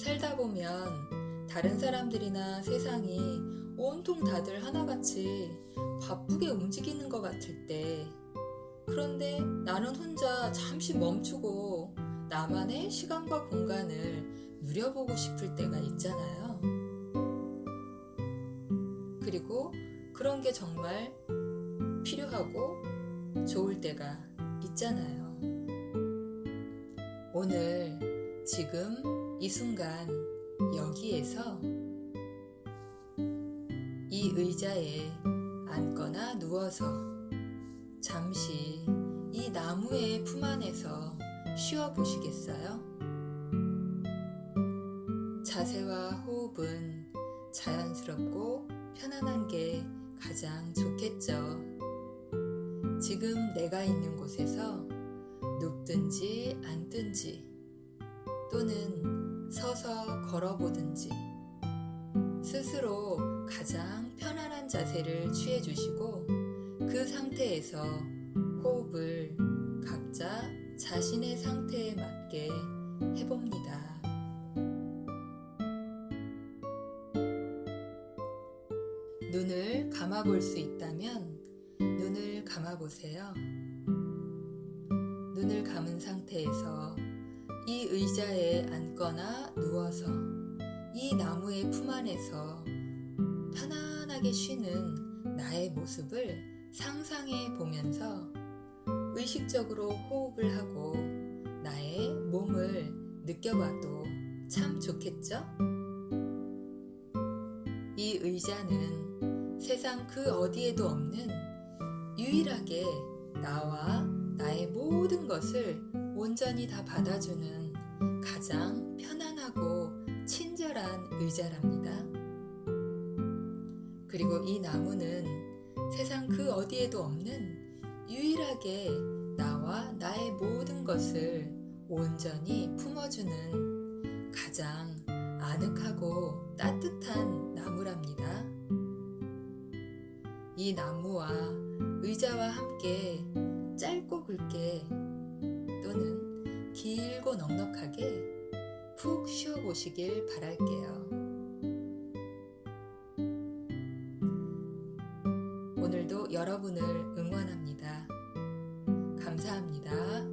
살다 보면 다른 사람들이나 세상이 온통 다들 하나같이 바쁘게 움직이는 것 같을 때 그런데 나는 혼자 잠시 멈추고 나만의 시간과 공간을 누려보고 싶을 때가 있잖아요. 그리고 그런 게 정말 필요하고 좋을 때가 있잖아요. 오늘 지금 이 순간 여기에서 이 의자에 앉거나 누워서 잠시 이 나무의 품 안에서 쉬어 보시겠어요? 자세와 호흡은 자연스럽고 편안한 게 가장 좋겠죠. 지금 내가 있는 곳에서 눕든지 앉든지 또는 서서 걸어보든지 스스로 가장 편안한 자세를 취해 주시고 그 상태에서 호흡을 각자 자신의 상태에 맞게 해봅니다. 눈을 감아볼 수 있다면 눈을 감아보세요. 눈을 감은 상태에서 이 의자에 앉거나 누워서 이 나무의 품 안에서 편안하게 쉬는 나의 모습을 상상해 보면서 의식적으로 호흡을 하고 나의 몸을 느껴봐도 참 좋겠죠? 이 의자는 세상 그 어디에도 없는 유일하게 나와 나의 모든 것을 온전히 다 받아주는 가장 편안하고 친절한 의자랍니다. 그리고 이 나무는 세상 그 어디에도 없는 유일하게 나와 나의 모든 것을 온전히 품어주는 가장 아늑하고 따뜻한 나무랍니다. 이 나무와 의자와 함께 짧고 굵게 길고 넉넉하게 푹 쉬어 보시길 바랄게요. 오늘도 여러분을 응원합니다. 감사합니다.